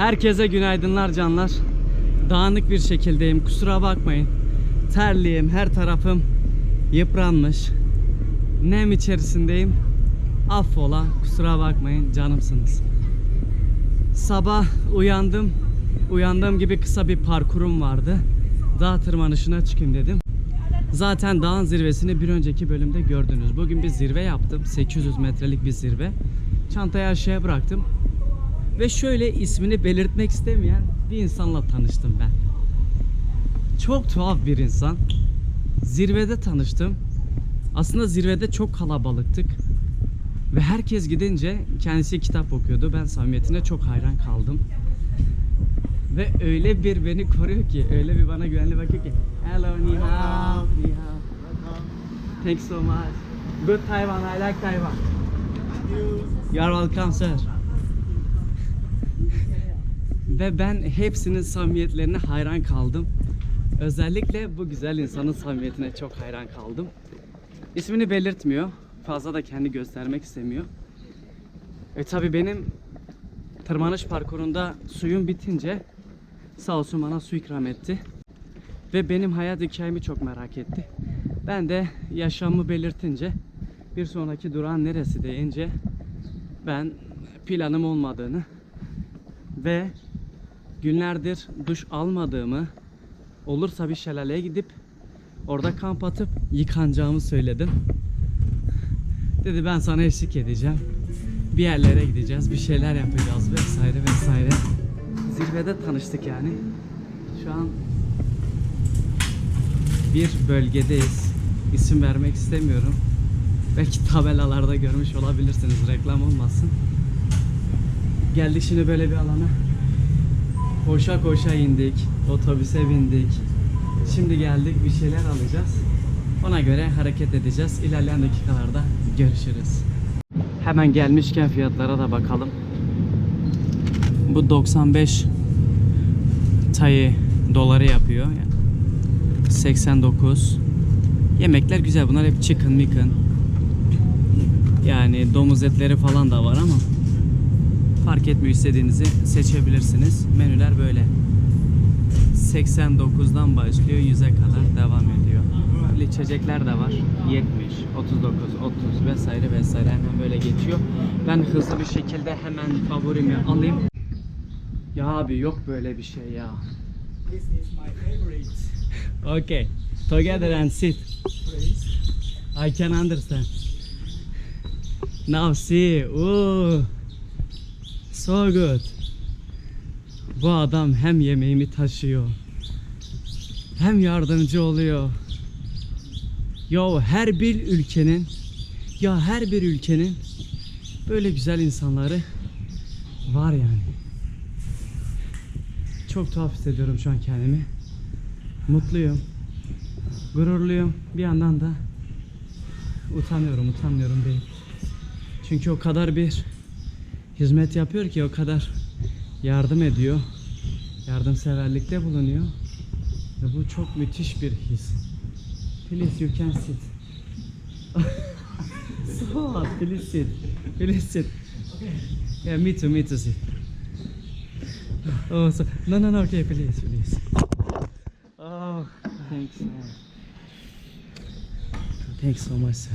Herkese günaydınlar canlar. Dağınık bir şekildeyim. Kusura bakmayın. Terliyim. Her tarafım yıpranmış. Nem içerisindeyim. Affola. Kusura bakmayın. Canımsınız. Sabah uyandım. Uyandığım gibi kısa bir parkurum vardı. Dağ tırmanışına çıkayım dedim. Zaten dağın zirvesini bir önceki bölümde gördünüz. Bugün bir zirve yaptım. 800 metrelik bir zirve. Çantayı aşağıya bıraktım. Ve şöyle ismini belirtmek istemeyen bir insanla tanıştım ben. Çok tuhaf bir insan. Zirvede tanıştım. Aslında zirvede çok kalabalıktık. Ve herkes gidince kendisi kitap okuyordu. Ben samimiyetine çok hayran kaldım. Ve öyle bir beni koruyor ki, öyle bir bana güvenli bakıyor ki. Hello, ni hao, ni hao. Thanks so much. Good Taiwan, I like Taiwan. You are welcome, sir. Ve ben hepsinin samimiyetlerine hayran kaldım. Özellikle bu güzel insanın samimiyetine çok hayran kaldım. İsmini belirtmiyor. Fazla da kendi göstermek istemiyor. E tabi benim tırmanış parkurunda suyum bitince sağ olsun bana su ikram etti. Ve benim hayat hikayemi çok merak etti. Ben de yaşamımı belirtince bir sonraki durağın neresi deyince ben planım olmadığını ve günlerdir duş almadığımı olursa bir şelaleye gidip orada kamp atıp yıkanacağımı söyledim. Dedi ben sana eşlik edeceğim. Bir yerlere gideceğiz, bir şeyler yapacağız vesaire vesaire. Zirvede tanıştık yani. Şu an bir bölgedeyiz. İsim vermek istemiyorum. Belki tabelalarda görmüş olabilirsiniz. Reklam olmasın. Geldik şimdi böyle bir alana. Koşa koşa indik. Otobüse bindik. Şimdi geldik bir şeyler alacağız. Ona göre hareket edeceğiz. İlerleyen dakikalarda görüşürüz. Hemen gelmişken fiyatlara da bakalım. Bu 95 tayı doları yapıyor. Yani 89. Yemekler güzel. Bunlar hep chicken micken. Yani domuz etleri falan da var ama fark etmiyor istediğinizi seçebilirsiniz. Menüler böyle. 89'dan başlıyor 100'e kadar devam ediyor. Böyle içecekler de var. 70, 39, 30 vesaire vesaire hemen böyle geçiyor. Ben hızlı bir şekilde hemen favorimi alayım. Ya abi yok böyle bir şey ya. This is my favorite Okay. Together and sit. place. I can understand. Now see. Ooh. So good. Bu adam hem yemeğimi taşıyor. Hem yardımcı oluyor. Yo her bir ülkenin ya her bir ülkenin böyle güzel insanları var yani. Çok tuhaf hissediyorum şu an kendimi. Mutluyum. Gururluyum. Bir yandan da utanıyorum, utanmıyorum değil. Çünkü o kadar bir hizmet yapıyor ki o kadar yardım ediyor. Yardımseverlikte bulunuyor. Ve bu çok müthiş bir his. Please you can sit. so. Please sit. Please sit. Yeah, me too, me too sit. Oh, so no, no, no. Okay, please, please. Oh, thanks. Thanks so much, sir.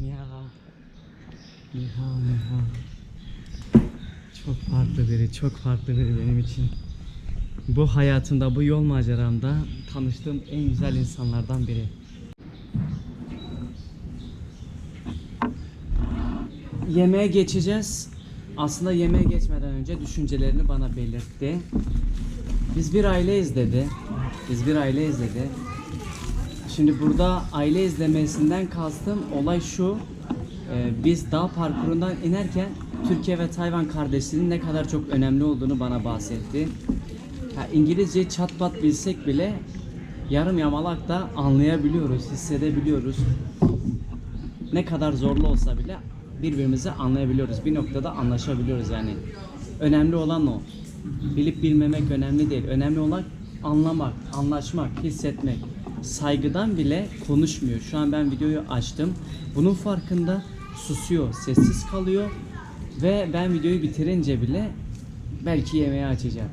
Ni ni hao. Çok farklı biri, çok farklı biri benim için. Bu hayatımda, bu yol maceramda tanıştığım en güzel insanlardan biri. Yemeğe geçeceğiz. Aslında yemeğe geçmeden önce düşüncelerini bana belirtti. Biz bir aileyiz dedi. Biz bir aileyiz dedi. Şimdi burada aile izlemesinden kastım olay şu. Ee, biz dağ parkurundan inerken Türkiye ve Tayvan kardeşliğinin ne kadar çok önemli olduğunu bana bahsetti. Ha, İngilizce çat pat bilsek bile yarım yamalak da anlayabiliyoruz, hissedebiliyoruz. Ne kadar zorlu olsa bile birbirimizi anlayabiliyoruz. Bir noktada anlaşabiliyoruz yani. Önemli olan o. Bilip bilmemek önemli değil. Önemli olan anlamak, anlaşmak, hissetmek. Saygıdan bile konuşmuyor. Şu an ben videoyu açtım. Bunun farkında susuyor, sessiz kalıyor Ve ben videoyu bitirince bile belki yemeği açacağım.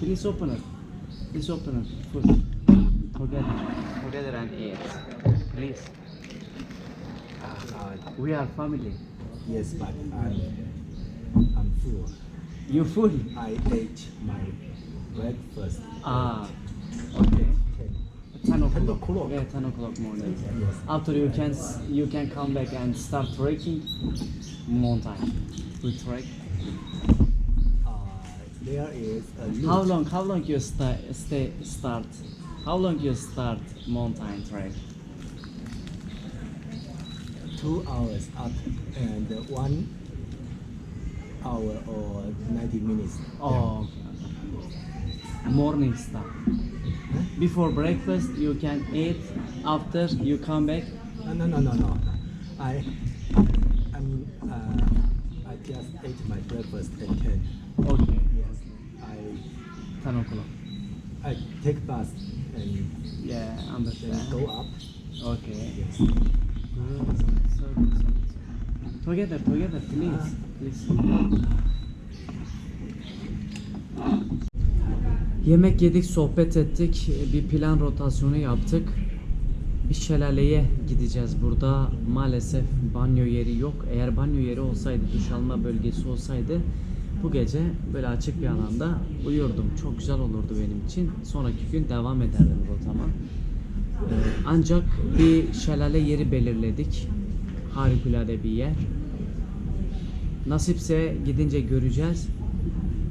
Please open it. Please open it. Food. Together. Together and eat. Please. Uh, We are family. yes, but I'm, I'm full. You full? I ate my breakfast. Ah. Okay. Ten. o'clock. Yeah, 10 o'clock morning. Yes. After you can you can come back and start trekking mountain. We trek. Uh, there is a. How long how long you stay stay start? How long you start mountain trek? Two hours up and one hour or 90 minutes. Oh, okay. Morning start. Before breakfast you can eat. After you come back. No, no, no, no, no. I, I mean, uh, I just ate my breakfast at 10. Okay. Yes. I, 10 o'clock. I take bus and Yeah, understand. go up. Okay. Yes. Good. So good. So. Together, together, please. Please. Yemek yedik, sohbet ettik, bir plan rotasyonu yaptık. Bir şelaleye gideceğiz burada. Maalesef banyo yeri yok. Eğer banyo yeri olsaydı, duş alma bölgesi olsaydı bu gece böyle açık bir alanda uyurdum. Çok güzel olurdu benim için. Sonraki gün devam ederdim rotama. Ee, Ancak bir şelale yeri belirledik. Harikulade bir yer. Nasipse gidince göreceğiz.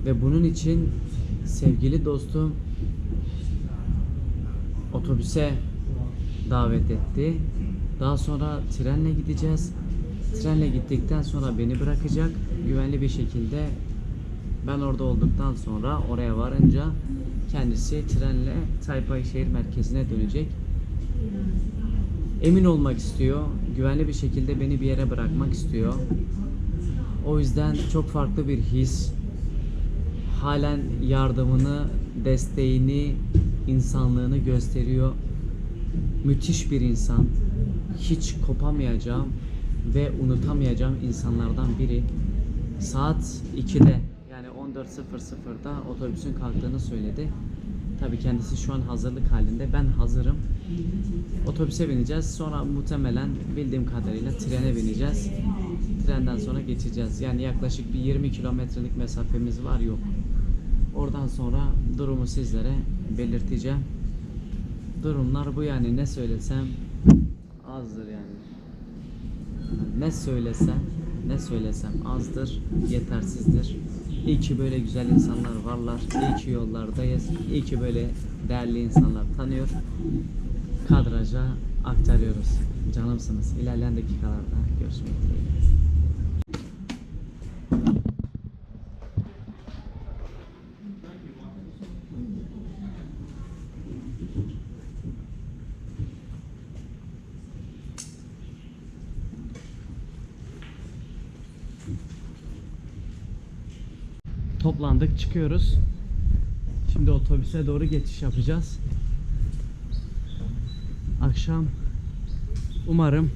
Ve bunun için sevgili dostum otobüse davet etti. Daha sonra trenle gideceğiz. Trenle gittikten sonra beni bırakacak. Güvenli bir şekilde ben orada olduktan sonra oraya varınca kendisi trenle Taipei şehir merkezine dönecek. Emin olmak istiyor. Güvenli bir şekilde beni bir yere bırakmak istiyor. O yüzden çok farklı bir his. Halen yardımını, desteğini, insanlığını gösteriyor. Müthiş bir insan. Hiç kopamayacağım ve unutamayacağım insanlardan biri. Saat 2'de yani 14.00'da otobüsün kalktığını söyledi. Tabii kendisi şu an hazırlık halinde. Ben hazırım. Otobüse bineceğiz. Sonra muhtemelen bildiğim kadarıyla trene bineceğiz. Trenden sonra geçeceğiz. Yani yaklaşık bir 20 kilometrelik mesafemiz var yok. Oradan sonra durumu sizlere belirteceğim. Durumlar bu yani ne söylesem azdır yani. Ne söylesem, ne söylesem azdır, yetersizdir. İyi ki böyle güzel insanlar varlar. İyi ki yollardayız. İyi ki böyle değerli insanlar tanıyor. Kadraja aktarıyoruz. Canımsınız. İlerleyen dakikalarda görüşmek dileğiyle. Toplandık, çıkıyoruz. Şimdi otobüse doğru geçiş yapacağız. Akşam umarım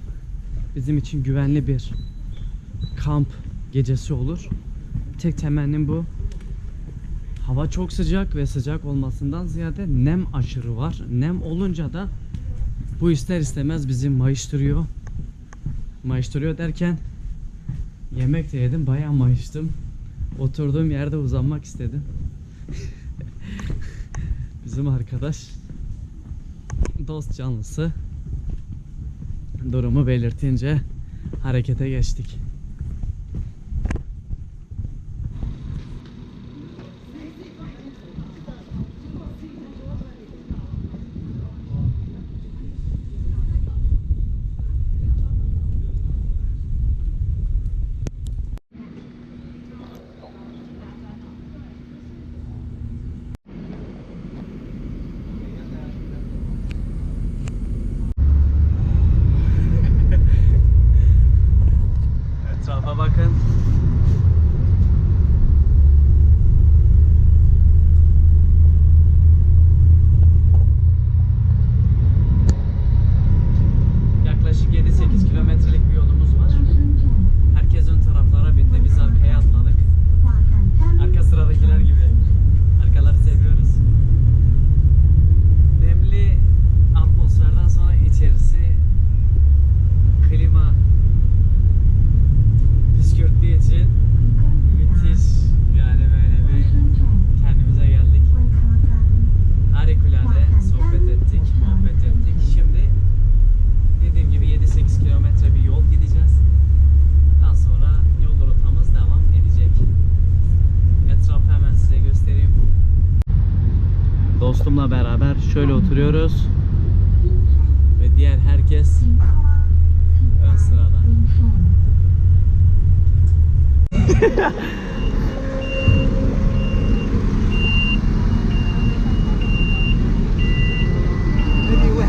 bizim için güvenli bir kamp gecesi olur. Tek temennim bu. Hava çok sıcak ve sıcak olmasından ziyade nem aşırı var. Nem olunca da bu ister istemez bizi mayıştırıyor. Mayıştırıyor derken yemek de yedim bayağı mayıştım. Oturduğum yerde uzanmak istedim. Bizim arkadaş dost canlısı durumu belirtince harekete geçtik.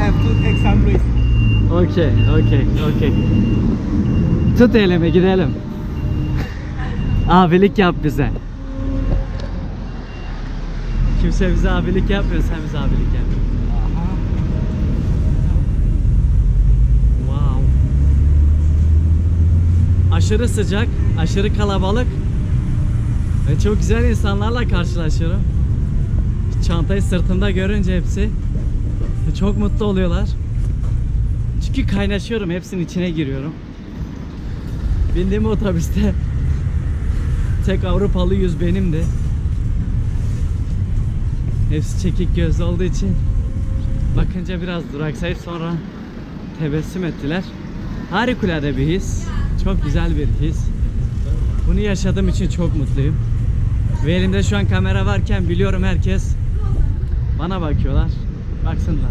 Have to take some risk. Okey, okey, okey. Tut elimi gidelim. abilik yap bize. Kimse bize abilik yapmıyor, sen bize abilik yap. Wow. Aşırı sıcak, aşırı kalabalık ve çok güzel insanlarla karşılaşıyorum. Çantayı sırtımda görünce hepsi çok mutlu oluyorlar. Çünkü kaynaşıyorum, hepsinin içine giriyorum. Bindiğim otobüste tek Avrupalı yüz benimdi. Hepsi çekik gözlü olduğu için bakınca biraz duraksayıp sonra tebessüm ettiler. Harikulade bir his. Çok güzel bir his. Bunu yaşadığım için çok mutluyum. Ve elimde şu an kamera varken biliyorum herkes bana bakıyorlar. Baksınlar.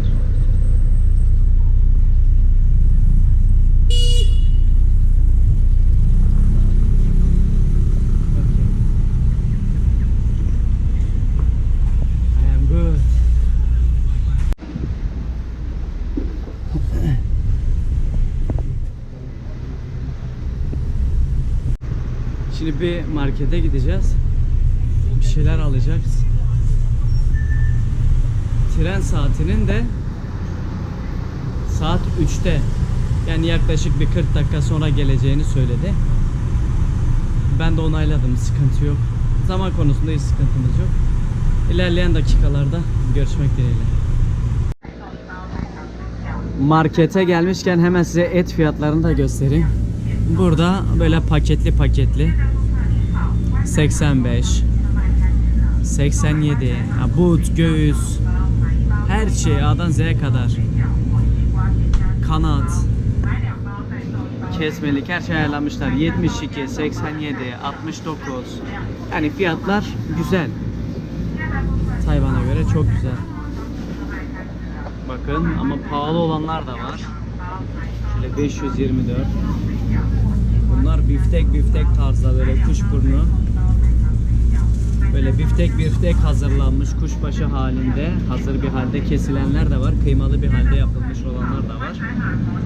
Okay. I am good. Şimdi bir markete gideceğiz. Bir şeyler alacağız. Tren saatinin de saat 3'te yani yaklaşık bir 40 dakika sonra geleceğini söyledi. Ben de onayladım. Sıkıntı yok. Zaman konusunda hiç sıkıntımız yok. İlerleyen dakikalarda görüşmek dileğiyle. Markete gelmişken hemen size et fiyatlarını da göstereyim. Burada böyle paketli paketli. 85 87 ya but, göğüs her şey A'dan Z'ye kadar. Kanat. Kesmelik her şey ayarlamışlar. 72 87 69 yani fiyatlar güzel. Tayvan'a göre çok güzel. Bakın ama pahalı olanlar da var. Şöyle 524 bunlar biftek biftek tarzda böyle kuşburnu Böyle biftek biftek hazırlanmış kuşbaşı halinde hazır bir halde kesilenler de var. Kıymalı bir halde yapılmış olanlar da var.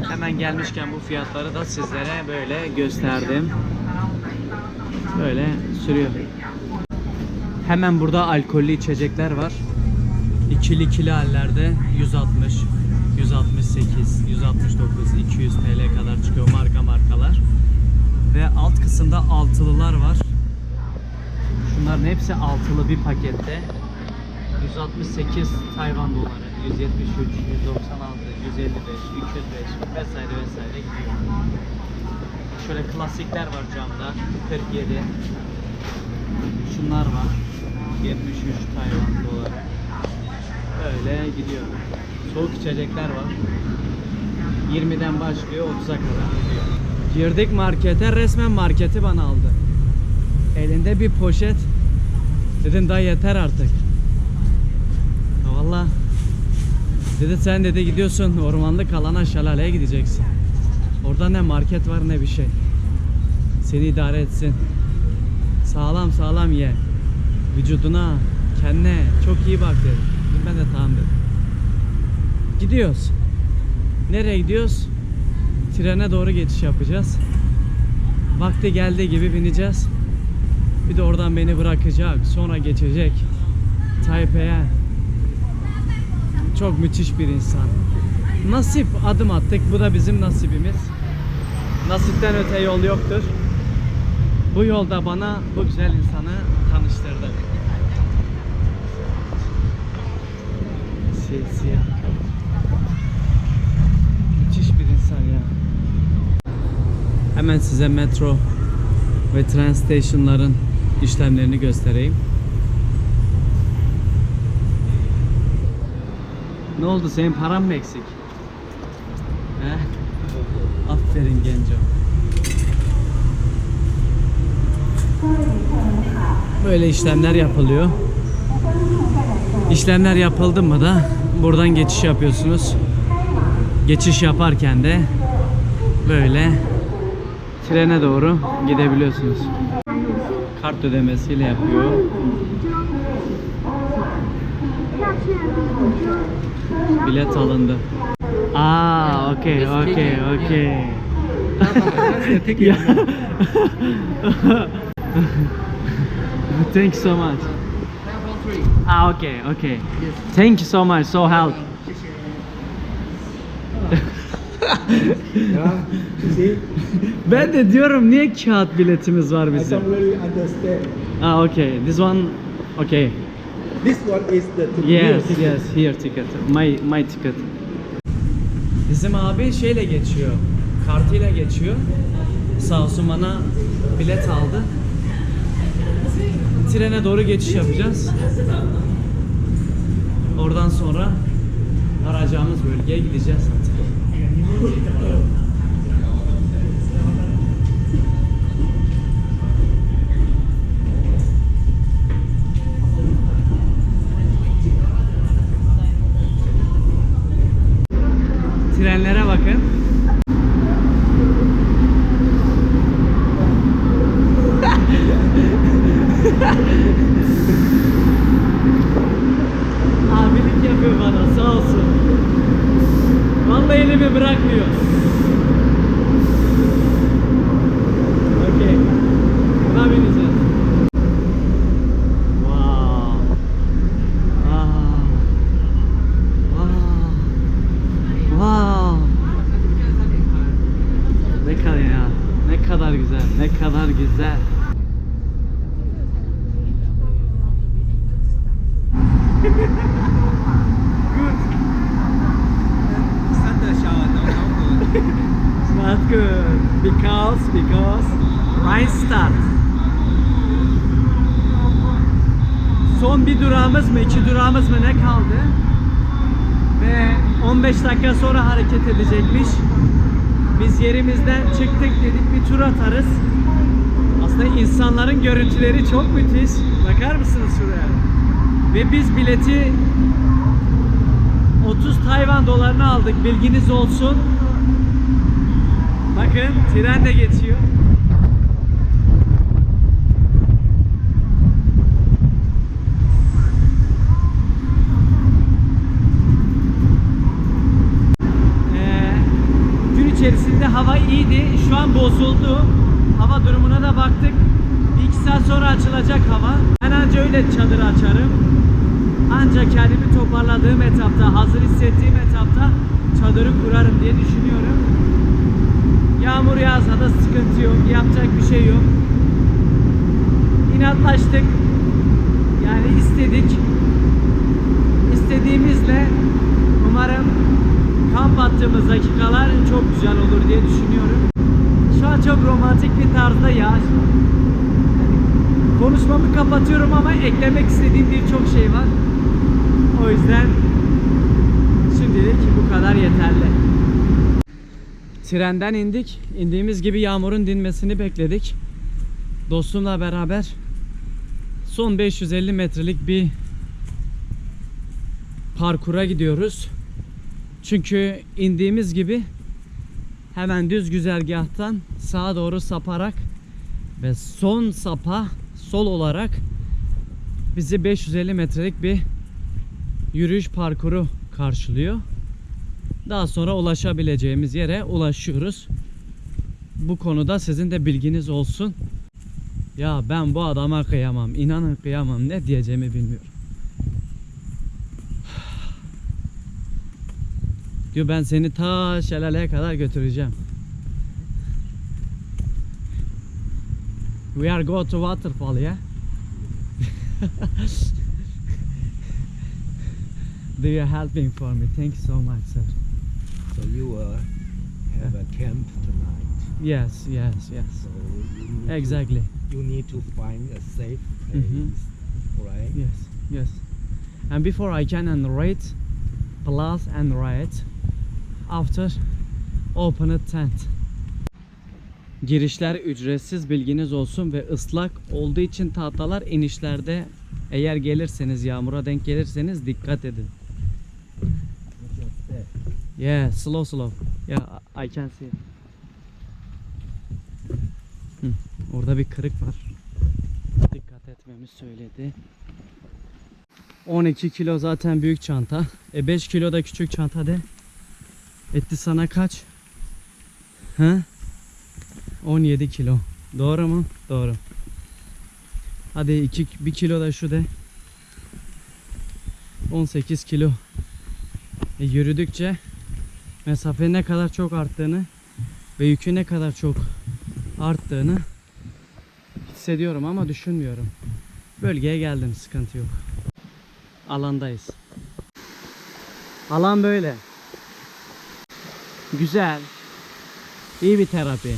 Hemen gelmişken bu fiyatları da sizlere böyle gösterdim. Böyle sürüyor. Hemen burada alkollü içecekler var. İkili ikili hallerde 160, 168, 169, 200 TL kadar çıkıyor marka markalar. Ve alt kısımda altılılar var. Şunların hepsi altılı bir pakette. 168 Tayvan doları, 173, 196, 155, 205 vesaire vesaire gidiyor. Şöyle klasikler var camda. 47. Şunlar var. 73 Tayvan doları. Öyle gidiyor. Soğuk içecekler var. 20'den başlıyor 30'a kadar gidiyor. Girdik markete resmen marketi bana aldı. Elinde bir poşet. Dedim daha yeter artık. Valla. Dedi sen dedi gidiyorsun ormanlık alana şelaleye gideceksin. Orada ne market var ne bir şey. Seni idare etsin. Sağlam sağlam ye. Vücuduna, kendine çok iyi bak dedi. Ben de tamam dedim. Gidiyoruz. Nereye gidiyoruz? Trene doğru geçiş yapacağız. Vakti geldiği gibi bineceğiz. Bir de oradan beni bırakacak. Sonra geçecek. Taipei'ye. Çok müthiş bir insan. Nasip adım attık. Bu da bizim nasibimiz. Nasipten öte yol yoktur. Bu yolda bana bu güzel insanı tanıştırdı. Siyah siyah. Müthiş bir insan ya. Hemen size metro ve tren stationların işlemlerini göstereyim. Ne oldu senin paran mı eksik? He? Aferin genco. Böyle işlemler yapılıyor. İşlemler yapıldı mı da buradan geçiş yapıyorsunuz. Geçiş yaparken de böyle trene doğru gidebiliyorsunuz. Kart ödemesiyle yapıyor. Bilet alındı. Aa, okey, okey, okey. Thank you so much. Ah, okay, okay. Thank you so much. So help. Yeah, you see, Ben de diyorum niye kağıt biletimiz var I bizim? don't really understand. Ah, okay. This one, okay. This one is the the Yes, ticket. yes. Here ticket. My my ticket. Bizim abi şeyle geçiyor. Kartıyla geçiyor. Sağ olsun bana bilet aldı. Trene doğru geçiş yapacağız. Oradan sonra arayacağımız bölgeye gideceğiz ああ。Not good. Because, because rain start. Son bir durağımız mı, iki durağımız mı ne kaldı? Ve 15 dakika sonra hareket edecekmiş. Biz yerimizden çıktık dedik bir tur atarız. Aslında insanların görüntüleri çok müthiş. Bakar mısınız şuraya? Ve biz bileti 30 Tayvan dolarını aldık bilginiz olsun. Bakın tren de geçiyor. Ee, içerisinde hava iyiydi. Şu an bozuldu. Hava durumuna da baktık. Bir iki saat sonra açılacak hava. Ben anca öyle çadır açarım. Ancak kendimi toparladığım etapta, hazır hissettiğim etapta çadırı kurarım diye düşünüyorum. Yağmur yağsa da sıkıntı yok. Yapacak bir şey yok. İnatlaştık. Yani istedik. İstediğimizle umarım kamp attığımız dakikalar çok güzel olur diye düşünüyorum. Şu an çok romantik bir tarzda yağış. Yani konuşmamı kapatıyorum ama eklemek istediğim birçok şey var. O yüzden şimdilik bu kadar yeterli. Trenden indik. İndiğimiz gibi yağmurun dinmesini bekledik. Dostumla beraber son 550 metrelik bir parkura gidiyoruz. Çünkü indiğimiz gibi hemen düz güzergahtan sağa doğru saparak ve son sapa sol olarak bizi 550 metrelik bir yürüyüş parkuru karşılıyor. Daha sonra ulaşabileceğimiz yere ulaşıyoruz. Bu konuda sizin de bilginiz olsun. Ya ben bu adama kıyamam. İnanın kıyamam. Ne diyeceğimi bilmiyorum. Diyor ben seni ta şelaleye kadar götüreceğim. We are go to waterfall yeah. Do you helping for me? Thank you so much, sir. So you will have a camp tonight. Yes, yes, yes. So you Exactly. To, you need to find a safe place, Mhm. right? Yes, yes. And before I can narrate, plus and write after open a tent. Girişler ücretsiz bilginiz olsun ve ıslak olduğu için tahtalar inişlerde Eğer gelirseniz yağmura denk gelirseniz dikkat edin. Yeah, slow slow. Yeah, I can see. Orada bir kırık var. Dikkat etmemi söyledi. 12 kilo zaten büyük çanta. E 5 kilo da küçük çanta de. Etti sana kaç? He? 17 kilo. Doğru mu? Doğru. Hadi 2 1 kilo da şu de. 18 kilo. E, yürüdükçe mesafe ne kadar çok arttığını ve yükü ne kadar çok arttığını hissediyorum ama düşünmüyorum. Bölgeye geldim sıkıntı yok. Alandayız. Alan böyle. Güzel. İyi bir terapi.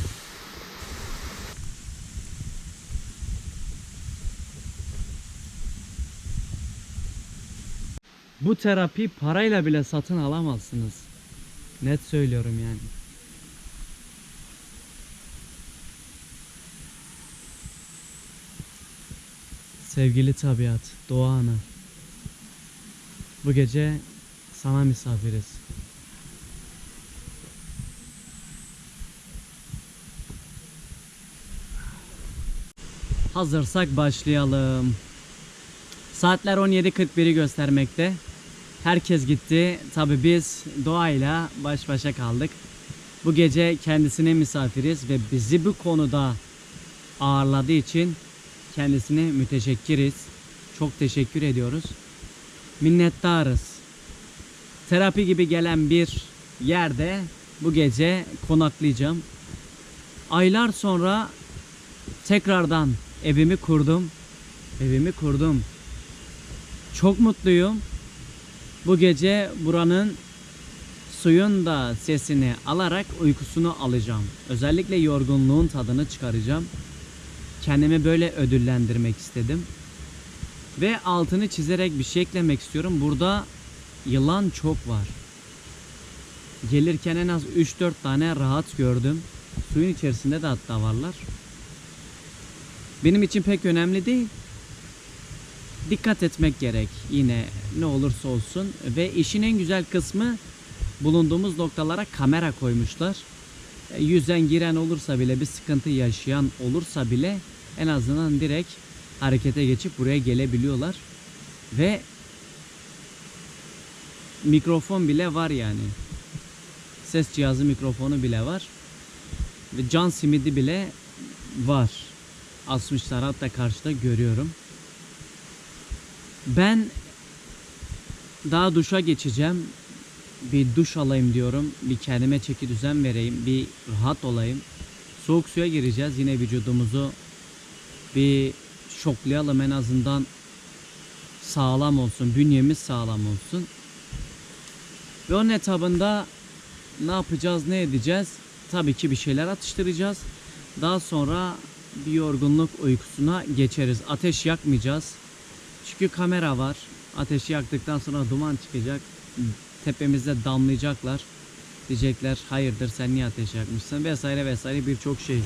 Bu terapi parayla bile satın alamazsınız. Net söylüyorum yani. Sevgili tabiat, doğa ana. Bu gece sana misafiriz. Hazırsak başlayalım. Saatler 17.41'i göstermekte. Herkes gitti. Tabi biz doğayla baş başa kaldık. Bu gece kendisine misafiriz ve bizi bu konuda ağırladığı için kendisine müteşekkiriz. Çok teşekkür ediyoruz. Minnettarız. Terapi gibi gelen bir yerde bu gece konaklayacağım. Aylar sonra tekrardan evimi kurdum. Evimi kurdum. Çok mutluyum. Bu gece buranın suyun da sesini alarak uykusunu alacağım. Özellikle yorgunluğun tadını çıkaracağım. Kendimi böyle ödüllendirmek istedim. Ve altını çizerek bir şey eklemek istiyorum. Burada yılan çok var. Gelirken en az 3-4 tane rahat gördüm. Suyun içerisinde de hatta varlar. Benim için pek önemli değil dikkat etmek gerek yine ne olursa olsun ve işin en güzel kısmı bulunduğumuz noktalara kamera koymuşlar. E, Yüzen giren olursa bile bir sıkıntı yaşayan olursa bile en azından direkt harekete geçip buraya gelebiliyorlar ve mikrofon bile var yani. Ses cihazı mikrofonu bile var. Ve can simidi bile var. Asmışlar hatta karşıda görüyorum. Ben daha duşa geçeceğim. Bir duş alayım diyorum. Bir kendime çeki düzen vereyim. Bir rahat olayım. Soğuk suya gireceğiz. Yine vücudumuzu bir şoklayalım en azından sağlam olsun. Bünyemiz sağlam olsun. Ve onun etabında ne yapacağız, ne edeceğiz? Tabii ki bir şeyler atıştıracağız. Daha sonra bir yorgunluk uykusuna geçeriz. Ateş yakmayacağız. Çünkü kamera var. Ateşi yaktıktan sonra duman çıkacak. Tepemizde damlayacaklar. Diyecekler hayırdır sen niye ateş yakmışsın vesaire vesaire birçok şey.